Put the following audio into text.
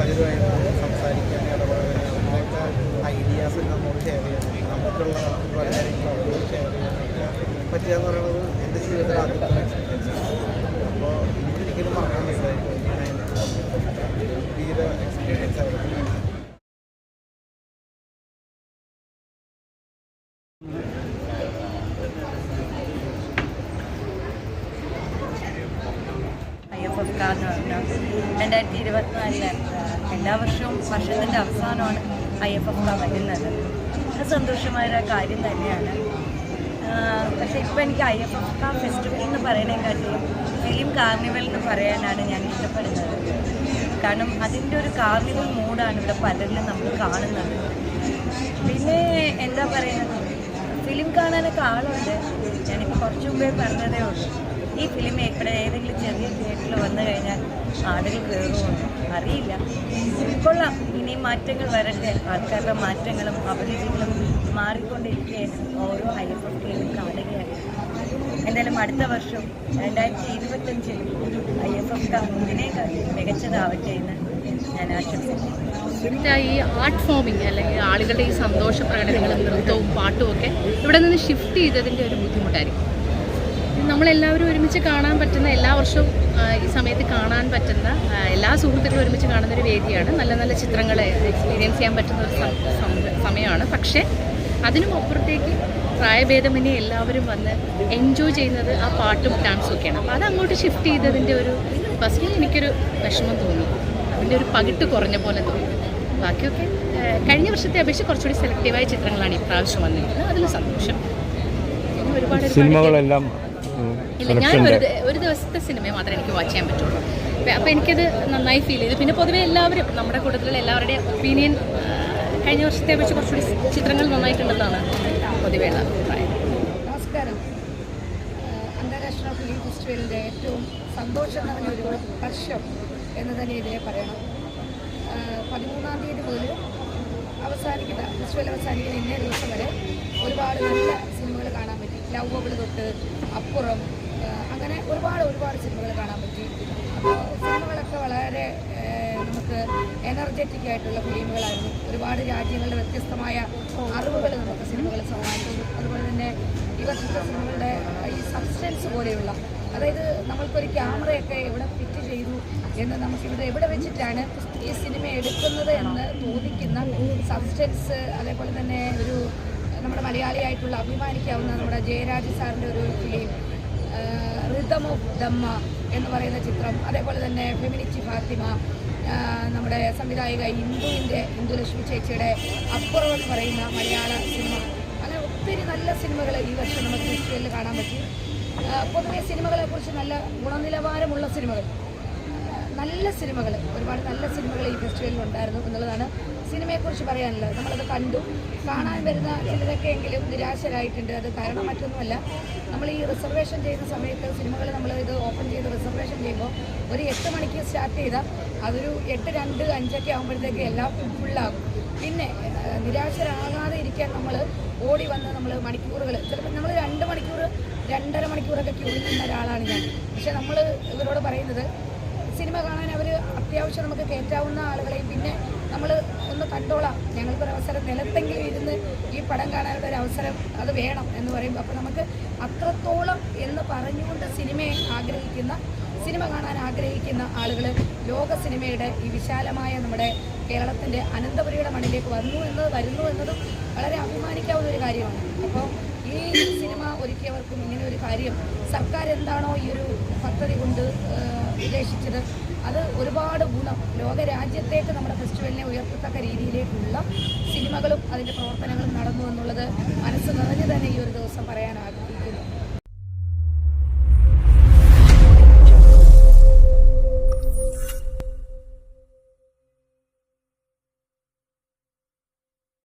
പലരുമായിട്ട് സംസാരിക്കാൻ ഇടപഴകാൻ അവരുടെയൊക്കെ ഐഡിയാസ് നമ്മോട് ഷെയർ ചെയ്യണം. നമുക്കുള്ള പല കാര്യങ്ങളും അവരോട് ഷെയർ ചെയ്യാൻ പറ്റുക പറയുന്നത് എന്റെ ജീവിതത്തിൽ ആദ്യത്തെ അപ്പോൾ എനിക്കൊരിക്കലും മറക്കാൻ പറ്റില്ലായിരിക്കും ഭയങ്കര എക്സ്പീരിയൻസ് ആയിരുന്നു. എന്ന് പറഞ്ഞാൽ രണ്ടായിരത്തി ഇരുപത്തിനാലിൽ എല്ലാ വർഷവും വർഷത്തിന്റെ അവസാനമാണ് ഐ എഫ് എഫ് കവരുന്നത് വരുന്നത് അത് സന്തോഷമായൊരു കാര്യം തന്നെയാണ്. പക്ഷേ ഇപ്പോൾ എനിക്ക് I F F K festival എന്ന് പറയുന്നതിനെക്കാട്ടിലും ഫിലിം കാർണിവൽ എന്ന് പറയാനാണ് ഞാൻ ഇഷ്ടപ്പെടുന്നത്. കാരണം അതിന്റെ ഒരു കാർണിവൽ മൂഡാണ് ഇവിടെ പലരിലും നമ്മൾ കാണുന്നത്. പിന്നെ എന്താ പറയുന്നത്? ഫിലിം കാണാനൊക്കെ ആളുണ്ട്. ഞാനിപ്പോൾ കുറച്ച് മുമ്പേ പറഞ്ഞതേ ഉള്ളൂ. ഈ ഫിലിം ഇവിടെ ഏതെങ്കിലും ചെറിയ തിയേറ്ററിൽ വന്നു കഴിഞ്ഞാൽ ആളുകൾ കയറുമോ അറിയില്ല. കൊള്ളാം ഇനി മാറ്റങ്ങൾ വരട്ടെ. ആൾക്കാരുടെ മാറ്റങ്ങളും അഭിരുചികളും മാറിക്കൊണ്ടിരിക്കുകയാണ് ഓരോ ഐ എഫ് കാണുകയാണ്. എന്തായാലും അടുത്ത വർഷം രണ്ടായിരത്തി ഇരുപത്തഞ്ചിൽ ഐ എഫ് എഫ് ഇതിനേക്കാൾ മികച്ചതാവട്ടെ എന്ന് ഞാൻ ആശംസിക്കുന്നു. ഈ ആർട്ട് ഫോമിങ് അല്ലെങ്കിൽ ആളുകളുടെ ഈ സന്തോഷ പ്രകടനങ്ങളും നൃത്തവും പാട്ടും ഒക്കെ ഇവിടെ നിന്ന് ഷിഫ്റ്റ് ചെയ്തതിന്റെ ഒരു ബുദ്ധിമുട്ടായിരിക്കും. നമ്മളെല്ലാവരും ഒരുമിച്ച് കാണാൻ പറ്റുന്ന എല്ലാ വർഷവും ഈ സമയത്ത് കാണാൻ പറ്റുന്ന എല്ലാ സുഹൃത്തുക്കളും ഒരുമിച്ച് കാണുന്ന ഒരു വേദിയാണ്. നല്ല നല്ല ചിത്രങ്ങൾ എക്സ്പീരിയൻസ് ചെയ്യാൻ പറ്റുന്ന ഒരു സമയമാണ്. പക്ഷേ അതിനും അപ്പുറത്തേക്ക് പ്രായഭേദമന്യേ എല്ലാവരും വന്ന് എൻജോയ് ചെയ്യുന്നത് ആ പാട്ടും ഡാൻസും ഒക്കെയാണ്. അപ്പോൾ അത് അങ്ങോട്ട് ഷിഫ്റ്റ് ചെയ്തതിന്റെ ഒരു ഫസ്റ്റിൽ എനിക്കൊരു വിഷമം തോന്നി. അതിന്റെ ഒരു പകിട്ട് കുറഞ്ഞ പോലെ തോന്നി. ബാക്കിയൊക്കെ കഴിഞ്ഞ വർഷത്തെ അപേക്ഷിച്ച് കുറച്ചുകൂടി സെലക്റ്റീവായ ചിത്രങ്ങളാണ് ഇപ്രാവശ്യം വന്നിരിക്കുന്നത്. അതിൽ സന്തോഷം. സിനിമകളെല്ലാം ഇല്ല ഞാൻ ഒരു ദിവസത്തെ സിനിമ മാത്രമേ എനിക്ക് വാച്ച് ചെയ്യാൻ പറ്റുള്ളൂ. അപ്പോൾ എനിക്കത് നന്നായി ഫീൽ ചെയ്തു. പിന്നെ പൊതുവേ എല്ലാവരും നമ്മുടെ കൂട്ടത്തിലുള്ള എല്ലാവരുടെയും ഒപ്പീനിയൻ കഴിഞ്ഞ വർഷത്തെ അപേക്ഷിച്ച് കുറച്ചുകൂടി ചിത്രങ്ങൾ നന്നായിട്ടുണ്ടെന്നാണ് പൊതുവെയുള്ള അഭിപ്രായം. നമസ്കാരം. അന്താരാഷ്ട്ര ഫിലിം ഫെസ്റ്റിവലിന്റെ ഏറ്റവും സന്തോഷം നിറഞ്ഞ ഒരു വർഷം എന്ന് തന്നെ ഇതിനെ പറയണം. പതിമൂന്നാം തീയതി മുതൽ അവസാനിക്കുന്ന ഫെസ്റ്റിവൽ അവസാനിക്കുന്ന ഇന്നേ ദിവസം വരെ ഒരുപാട് നല്ല പറ്റി ലവബിൾ തൊട്ട് അപ്പുറം അങ്ങനെ ഒരുപാട് ഒരുപാട് സിനിമകൾ കാണാൻ പറ്റി. സിനിമകളൊക്കെ വളരെ നമുക്ക് എനർജറ്റിക് ആയിട്ടുള്ള ഫിലിമുകളായിരുന്നു. ഒരുപാട് രാജ്യങ്ങളുടെ വ്യത്യസ്തമായ അറിവുകൾ നമുക്ക് സിനിമകൾ സമ്മാനിച്ചു അതുപോലെ തന്നെ ഈ വർഷത്തെ സിനിമകളുടെ ഈ സബ്സ്റ്റൻസ് പോലെയുള്ള അതായത് നമ്മൾക്കൊരു ക്യാമറയൊക്കെ എവിടെ ഫിറ്റ് ചെയ്തു എന്ന് നമുക്കിവിടെ എവിടെ വെച്ചിട്ടാണ് ഈ സിനിമ എടുക്കുന്നത് എന്ന് തോന്നിക്കുന്ന സബ്സ്റ്റൻസ് അതേപോലെ തന്നെ ഒരു നമ്മുടെ മലയാളിയായിട്ടുള്ള അഭിമാനിക്കാവുന്ന നമ്മുടെ ജയരാജ് സാറിന്റെ ഒരു ഫിലിം റിതം ഓഫ് ദമ്മ എന്ന് പറയുന്ന ചിത്രം അതേപോലെ തന്നെ ഫെമിനിച്ചി ഫാത്തിമ നമ്മുടെ സംവിധായിക ഇന്ദുവിന്റെ ഇന്ദുലക്ഷ്മി ചേച്ചിയുടെ അപ്പുറം എന്ന് പറയുന്ന മലയാള സിനിമ. അങ്ങനെ ഒത്തിരി നല്ല സിനിമകൾ ഈ വർഷം നമുക്ക് ഫെസ്റ്റിവലിൽ കാണാൻ പറ്റി. പൊതുവെ സിനിമകളെ കുറിച്ച് നല്ല ഗുണനിലവാരമുള്ള സിനിമകൾ. നല്ല സിനിമകൾ ഒരുപാട് നല്ല സിനിമകൾ ഈ ഫെസ്റ്റിവലിൽ ഉണ്ടായിരുന്നു എന്നുള്ളതാണ് സിനിമയെക്കുറിച്ച് പറയാനുള്ളത്. നമ്മളത് കണ്ടു. കാണാൻ വരുന്ന ചിലരൊക്കെ എങ്കിലും നിരാശരായിട്ടുണ്ട്. അത് കാരണം മറ്റൊന്നുമല്ല. നമ്മൾ ഈ റിസർവേഷൻ ചെയ്യുന്ന സമയത്ത് സിനിമകൾ നമ്മൾ ഇത് ഓപ്പൺ ചെയ്ത് റിസർവേഷൻ ചെയ്യുമ്പോൾ ഒരു എട്ട് മണിക്ക് സ്റ്റാർട്ട് ചെയ്താൽ അതൊരു എട്ട് രണ്ട് അഞ്ചൊക്കെ ആകുമ്പോഴത്തേക്ക് എല്ലാം ഫുള്ളാകും പിന്നെ നിരാശരാകാതെ ഇരിക്കാൻ നമ്മൾ ഓടി വന്ന് നമ്മൾ മണിക്കൂറുകൾ ചിലപ്പോൾ നമ്മൾ രണ്ട് മണിക്കൂർ രണ്ടര മണിക്കൂറൊക്കെ ക്യൂ നിന്ന ഒരാളാണ് ഞാൻ. പക്ഷേ നമ്മൾ ഇവരോട് പറയുന്നത് സിനിമ കാണാൻ അവർ അത്യാവശ്യം നമുക്ക് കയറ്റാവുന്ന ആളുകളെയും പിന്നെ നമ്മൾ ഒന്ന് കണ്ടോളാം. ഞങ്ങൾക്കൊരു അവസരം നിലത്തെങ്കിലും ഇരുന്ന് ഈ പടം കാണാനുള്ള ഒരു അവസരം അത് വേണം എന്ന് പറയുമ്പോൾ അപ്പോൾ നമുക്ക് അത്രത്തോളം എന്ന് പറഞ്ഞുകൊണ്ട് സിനിമയെ ആഗ്രഹിക്കുന്ന സിനിമ കാണാൻ ആഗ്രഹിക്കുന്ന ആളുകൾ ലോക സിനിമയുടെ ഈ വിശാലമായ നമ്മുടെ കേരളത്തിന്റെ അനന്തപുരിയുടെ മണ്ണിലേക്ക് വന്നു എന്നത് വരുന്നു എന്നതും വളരെ അഭിമാനിക്കാവുന്ന ഒരു കാര്യമാണ്. അപ്പോൾ എല്ലാവർക്കും ഇങ്ങനെ ഒരു കാര്യം സർക്കാർ എന്താണോ ഈ ഒരു പദ്ധതി കൊണ്ട് ഉദ്ദേശിച്ചത്. അത് ഒരുപാട് ഗുണം. ലോകരാജ്യത്തേക്ക് നമ്മുടെ ഫെസ്റ്റിവലിനെ ഉയർത്തത്തക്ക രീതിയിലേക്കുള്ള സിനിമകളും അതിന്റെ പ്രവർത്തനങ്ങളും നടന്നു എന്നുള്ളത് മനസ്സ് നിറഞ്ഞു തന്നെ ഈ ഒരു ദിവസം പറയാനാകും